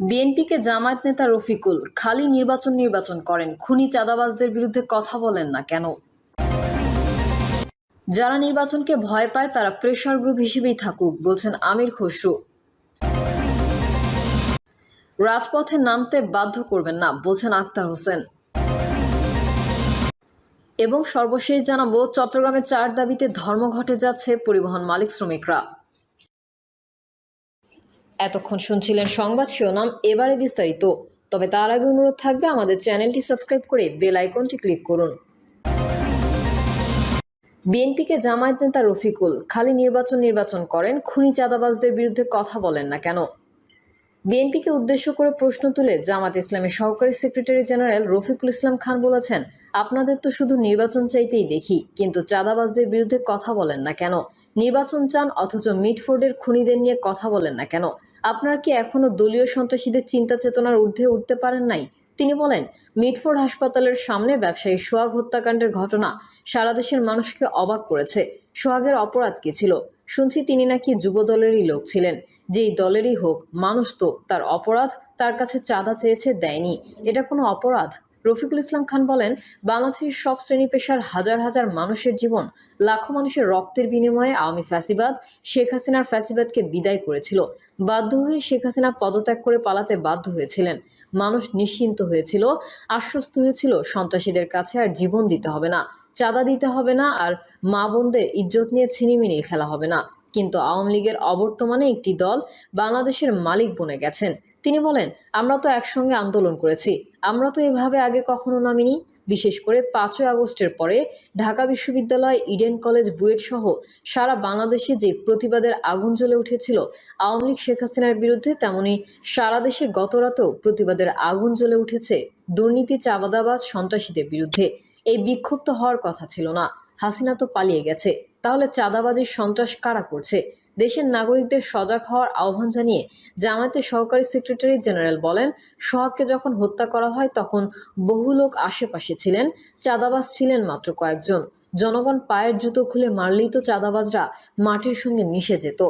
বিএনপিকে জামায়াত নেতা রফিকুল খালি নির্বাচন নির্বাচন করেন। খুনি চাঁদাবাজদের বিরুদ্ধে কথা বলেন না কেন? যারা নির্বাচনকে ভয় পায়, তারা প্রেশার গ্রুপ হিসেবেই থাকুক, বলছেন আমির খসরু। রাজপথে নামতে বাধ্য করবেন না, বলছেন আক্তার হোসেন। এবং সর্বশেষ জানাব, চট্টগ্রামে চার দাবিতে ধর্মঘটে যাচ্ছে পরিবহন মালিক শ্রমিকরা। এতক্ষণ শুনছিলেন সংবাদ শিরোনাম, এবারে বিস্তারিত। তবে তার আগে অনুরোধ থাকবে আমাদের চ্যানেলটি সাবস্ক্রাইব করে বেল আইকনটি ক্লিক করুন। বিএনপিকে জামায়াত নেতা রফিকুল খালি নির্বাচন নির্বাচন করেন, খুনি চাঁদাবাজদের বিরুদ্ধে কথা বলেন না কেন? বিএনপিকে উদ্দেশ্য করে প্রশ্ন তুলে জামাত ইসলামের সহকারী সেক্রেটারি জেনারেল রফিকুল ইসলাম খান বলেছেন, আপনাদের তো শুধু নির্বাচন চাইতেই দেখি, কিন্তু চাঁদাবাজদের বিরুদ্ধে কথা বলেন না কেন? নির্বাচন চান অথচ মিটফোর্ডের খুনিদের নিয়ে কথা বলেন না কেন? আপনারা কি এখনও দলীয় সন্ত্রাসীদের চিন্তা চেতনার ঊর্ধ্বে উঠতে পারেন নাই? তিনি বলেন, মিটফোর্ড হাসপাতালের সামনে ব্যবসায়ী সোহাগ হত্যাকাণ্ডের ঘটনা সারা দেশের মানুষকে অবাক করেছে। সোহাগের অপরাধ কি ছিল? শুনছি তিনি নাকি যুব দলেরই লোক ছিলেন। যেই দলেরই হোক, মানুষ তো তার অপরাধ তার কাছে চাঁদা চেয়েছে, দেয়নি। এটা কোনো অপরাধ? রফিকুল ইসলাম খান বলেন, বাংলাদেশের সব শ্রেণি পেশার হাজার হাজার মানুষের জীবন লাখো মানুষের রক্তের বিনিময়ে আওয়ামী ফ্যাসিবাদ, শেখ হাসিনার ফ্যাসিবাদকে বিদায় করেছিল। বাধ্য হয়ে শেখ হাসিনা পদত্যাগ করে পালাতে বাধ্য হয়েছিলেন। মানুষ নিশ্চিন্ত হয়েছিল, আশ্বস্ত হয়েছিল, সন্ত্রাসীদের কাছে আর জীবন দিতে হবে না, চাঁদা দিতে হবে না আর মা বোনদের ইজ্জত নিয়ে ছিনিমিনি খেলা হবে না। কিন্তু আওয়ামী লীগের অবর্তমানে একটি দল বাংলাদেশের মালিক বনে গেছেন। তিনি বলেন, আমরা তো একসঙ্গে আন্দোলন করেছি। আমরা তো এভাবে আগে কখনো নামিনি। বিশেষ করে পাঁচই আগস্টের পরে ঢাকা বিশ্ববিদ্যালয়, ইডেন কলেজ, বুয়েট সহ সারা বাংলাদেশে যে প্রতিবাদের আগুন জ্বলে উঠেছিল, আওয়ামী লীগ শেখ হাসিনার বিরুদ্ধে তেমনি সারা দেশে গতরাতেও প্রতিবাদের আগুন জ্বলে উঠেছে দুর্নীতি চাবাদাবাজ সন্ত্রাসীদের বিরুদ্ধে। এই বিক্ষুব্ধ হওয়ার কথা ছিল না। হাসিনা তো পালিয়ে গেছে। তাহলে চাঁদাবাজির সন্ত্রাস কারা করছে? দেশের নাগরিকদের সজাগ হওয়ার আহ্বান জানিয়ে জামায়াতের সহকারী সেক্রেটারি জেনারেল বলেন, সোহাগকে যখন হত্যা করা হয় তখন বহু লোক আশেপাশে ছিলেন, চাঁদাবাজ ছিলেন মাত্র কয়েকজন। জনগণ পায়ের জুতো খুলে মারলেই তো চাঁদাবাজরা মাটির সঙ্গে মিশে যেত।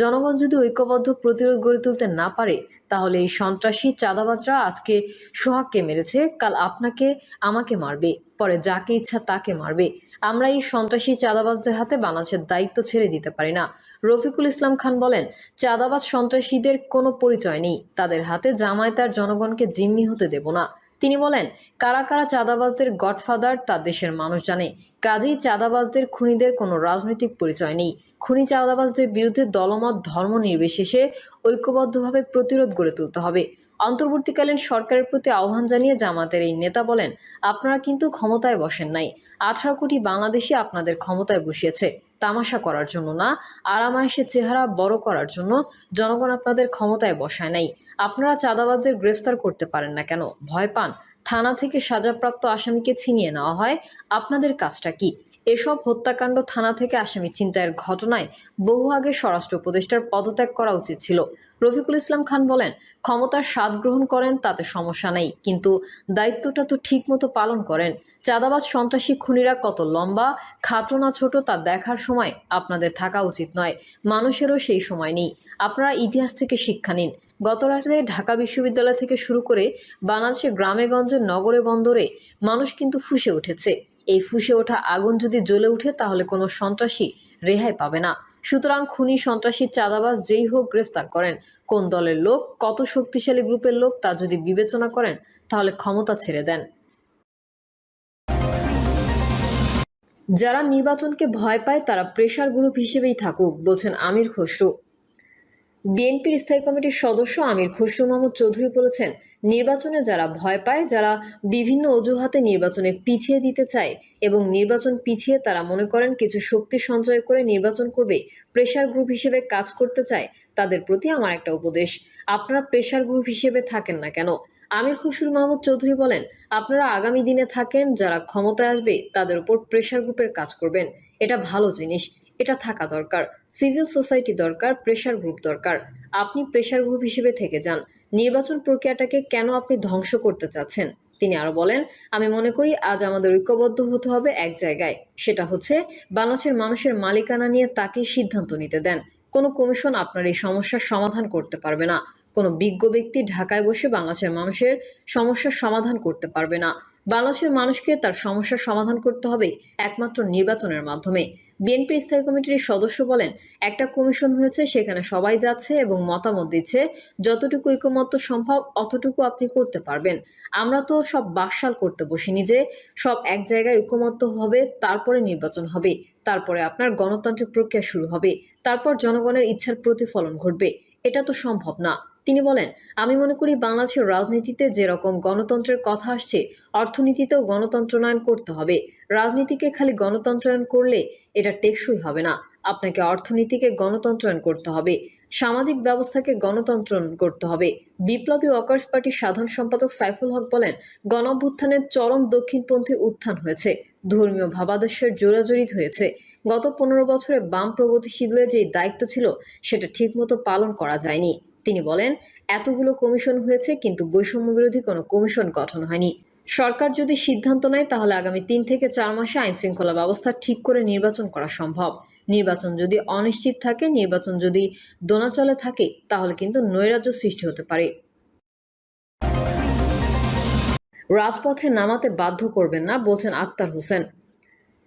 জনগণ যদি ঐক্যবদ্ধ প্রতিরোধ গড়ে তুলতে না পারে, তাহলে এই সন্ত্রাসী চাঁদাবাজরা আজকে সোহাগকে মেরেছে, কাল আপনাকে, আমাকে মারবে, পরে যাকে ইচ্ছা তাকে মারবে। আমরা এই সন্ত্রাসী চাঁদাবাজদের হাতে বাংলাদেশের দায়িত্ব ছেড়ে দিতে পারি না। রফিকুল ইসলাম খান বলেন, চাঁদাবাজ সন্ত্রাসীদের কোনো পরিচয় নেই। তাদের হাতে জামায়াত আর জনগণকে জিম্মি হতে দেব না। তিনি বলেন, কারা কারা চাঁদাবাজদের গডফাদার তা দেশের মানুষ জানে। কাজেই চাঁদাবাজদের খুনিদের কোনো রাজনৈতিক পরিচয় নেই। খুনি চাঁদাবাজদের বিরুদ্ধে দলমত, ধর্ম নির্বিশেষে ঐক্যবদ্ধভাবে প্রতিরোধ গড়ে তুলতে হবে। অন্তর্বর্তীকালীন সরকারের প্রতি আহ্বান জানিয়ে জামাতের এই নেতা বলেন, আপনারা কিন্তু ক্ষমতায় বসেন নাই। আঠারো কোটি বাংলাদেশি আপনাদের ক্ষমতায় বসিয়েছে। তামাশা করার জন্য না, আরামায়েশের চেহারা বড় করার জন্য জনগণ আপনাদের ক্ষমতায় বসায় নাই। আপনারা চাঁদাবাজদের গ্রেফতার করতে পারেন না কেন? ভয় পান। থানা থেকে সাজাপ্রাপ্ত আসামিকে ছিনিয়ে নেওয়া হয়। আপনাদের কাজটা কি? এসব হত্যাকাণ্ড থানা থেকে আসামি ছিনতাইয়ের ঘটনায় বহু আগে স্বরাষ্ট্র উপদেষ্টার পদত্যাগ করা উচিত ছিল। রফিকুল ইসলাম খান বলেন, ক্ষমতার স্বাদ গ্রহণ করেন, তাতে সমস্যা নেই। কিন্তু দায়িত্বটা তো ঠিকমতো পালন করেন। চাঁদাবাজ সন্ত্রাসী খুনিরা কত লম্বা, খাটো না ছোট তা দেখার সময় আপনাদের থাকা উচিত নয়। মানুষেরও সেই সময় নেই। আপনারা ইতিহাস থেকে শিক্ষা নিন। গত রাতে ঢাকা বিশ্ববিদ্যালয় থেকে শুরু করে বাংলাদেশের গ্রামে গঞ্জে নগরে বন্দরে মানুষ কিন্তু ফুসে উঠেছে। এই ফুসে ওঠা আগুন যদি জ্বলে উঠে তাহলে কোনো সন্ত্রাসী রেহাই পাবে না। সুতরাং খুনি, সন্ত্রাসী, চাঁদাবাজ যেই হোক গ্রেফতার করেন। কোন দলের লোক, কত শক্তিশালী গ্রুপের লোক, তা যদি বিবেচনা করেন, তাহলে ক্ষমতা ছেড়ে দেন। যারা নির্বাচনকে ভয় পায়, তারা প্রেশার গ্রুপ হিসেবেই থাকুক, বলছেন আমির খসরু। বিএনপির স্থায়ী কমিটির সদস্য আমির খসরু মাহমুদ চৌধুরী বলেছেন, নির্বাচনে যারা ভয় পায়, যারা বিভিন্ন অজুহাতে নির্বাচনে পিছিয়ে দিতে চায় এবং নির্বাচন পিছিয়ে তারা মনে করেন কিছু শক্তি সঞ্চয় করে নির্বাচন করবে প্রেশার গ্রুপ হিসেবে কাজ করতে চায়, তাদের প্রতি আমার একটা উপদেশ। আপনারা প্রেশার গ্রুপ হিসেবে থাকেন না কেন? আমির খসরু মাহমুদ চৌধুরী বলেন, আপনারা আগামী দিনে থাকেন, যারা ক্ষমতায় আসবে তাদের উপর প্রেশার গ্রুপের কাজ করবেন। এটা ভালো জিনিস। এটা থাকা দরকার। সিভিল সোসাইটি দরকার, প্রেশার গ্রুপ দরকার। আপনি প্রেশার গ্রুপ হিসেবে থেকে যান। নির্বাচন প্রক্রিয়াটাকে কেন আপনি ধ্বংস করতে চাচ্ছেন? তিনি আরও বলেন, আমি মনে করি আজ আমাদের ঐক্যবদ্ধ হতে হবে এক জায়গায়। সেটা হচ্ছে বাংলাদেশের মানুষের মালিকানা নিয়ে তাকেই সিদ্ধান্ত নিতে দেন। কোনো কমিশন আপনার এই সমস্যার সমাধান করতে পারবে না। কোনো বিজ্ঞ ব্যক্তি ঢাকায় বসে বাংলাদেশের মানুষের সমস্যার সমাধান করতে পারবে না। বাংলাদেশের মানুষকে তার সমস্যার সমাধান করতে হবে একমাত্র নির্বাচনের মাধ্যমে। বিএনপি স্থায়ী কমিটির সদস্য বলেন, একটা কমিশন হয়েছে, সেখানে সবাই যাচ্ছে এবং মতামত দিচ্ছে। যতটুকু ঐকমত্য সম্ভব, অতটুকু আপনি করতে পারবেন। আমরা তো সব বাকশাল করতে বসিনি যে সব এক জায়গায় ঐকমত্য হবে, তারপরে নির্বাচন হবে। তারপরে আপনার গণতান্ত্রিক প্রক্রিয়া শুরু হবে। তারপর জনগণের ইচ্ছার প্রতিফলন ঘটবে। এটা তো সম্ভব না। তিনি বলেন, আমি মনে করি বাংলাদেশের রাজনীতিতে যেরকম গণতন্ত্রের কথা আসছে, অর্থনীতিতেও গণতন্ত্রনয়ন করতে হবে। রাজনীতিকে খালি গণতন্ত্রায়ন করলে এটা টেকসই হবে না। আপনাকে অর্থনীতিকে গণতন্ত্রায়ন করতে হবে। সামাজিক ব্যবস্থাকে গণতন্ত্রন করতে হবে। বিপ্লবী ওয়ার্কার্স পার্টির সাধারণ সম্পাদক সাইফুল হক বলেন, গণঅভ্যুত্থানের চরম দক্ষিণপন্থী উত্থান হয়েছে। ধর্মীয় ভাবাদর্শের জোরাজড়িত হয়েছে। গত পনেরো বছরে বাম প্রগতিশীলদের যে দায়িত্ব ছিল, সেটা ঠিকমতো পালন করা যায়নি। তিনি বলেন, এতগুলো কমিশন হয়েছে, কিন্তু বৈষম্য বিরোধী কোনো কমিশন গঠন হয়নি। সরকার যদি সিদ্ধান্ত নেয়, তাহলে আগামী তিন থেকে চার মাসে আইন শৃঙ্খলা ব্যবস্থা ঠিক করে নির্বাচন করা সম্ভব। নির্বাচন যদি অনিশ্চিত থাকে, নির্বাচন যদি দোনাচলে থাকে, তাহলে কিন্তু নৈরাজ্য সৃষ্টি হতে পারে। রাজপথে নামাতে বাধ্য করবেন না, বলছেন আক্তার হোসেন।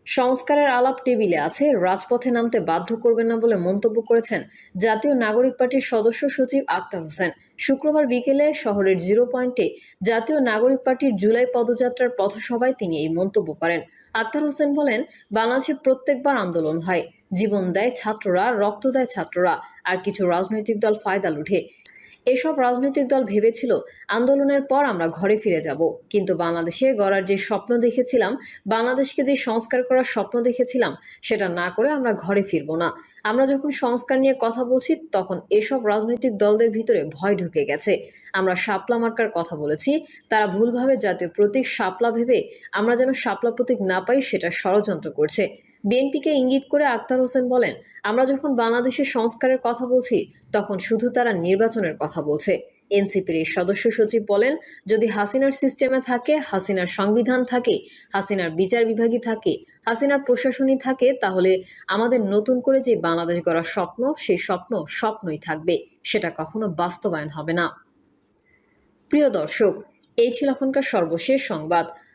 সংস্কারের আলাপ টেবিলে আছে, রাজপথে নামতে বাধ্য করবেন না বলে মন্তব্য করেছেন জাতীয় নাগরিক পার্টির সদস্য সচিব আক্তার হোসেন। শুক্রবার বিকেলে শহরের জিরো পয়েন্টে জাতীয় নাগরিক পার্টির জুলাই পদযাত্রার পথসভায় তিনি এই মন্তব্য করেন। আক্তার হোসেন বলেন, বাংলাদেশে প্রত্যেকবার আন্দোলন হয়। জীবন দেয় ছাত্ররা, রক্ত দেয় ছাত্ররা, আর কিছু রাজনৈতিক দল ফায়দা লুঠে। এসব রাজনৈতিক দল ভেবেছিল, আন্দোলনের পর আমরা ঘরে ফিরে যাব। কিন্তু বাংলাদেশে গড়ার যে স্বপ্ন দেখেছিলাম, বাংলাদেশকে যে সংস্কার করার স্বপ্ন দেখেছিলাম, সেটা না করে আমরা ঘরে ফিরব না। আমরা যখন সংস্কার নিয়ে কথা বলছি, তখন এসব রাজনৈতিক দলদের ভিতরে ভয় ঢুকে গেছে। আমরা শাপলা মার্কার কথা বলেছি, তারা ভুলভাবে জাতীয় প্রতীক শাপলা ভেবে আমরা যেন শাপলা প্রতীক না পাই, সেটা ষড়যন্ত্র করছে। বিএনপিকে ইঙ্গিত করে আক্তার হোসেন বলেন, আমরা যখন বাংলাদেশের সংস্কারের কথা বলছি, তখন শুধু তারা নির্বাচনের কথা বলছে। এনসিপির এই সদস্য সচিব বলেন, যদি হাসিনার সিস্টেমে থাকে, হাসিনার সংবিধান থাকে, হাসিনার বিচার বিভাগই থাকে, হাসিনার প্রশাসনই থাকে, তাহলে আমাদের নতুন করে যে বাংলাদেশ গড়ার স্বপ্ন, সেই স্বপ্ন স্বপ্নই থাকবে, সেটা কখনো বাস্তবায়ন হবে না। প্রিয় দর্শক, এই ছিল এখনকার সর্বশেষ সংবাদ।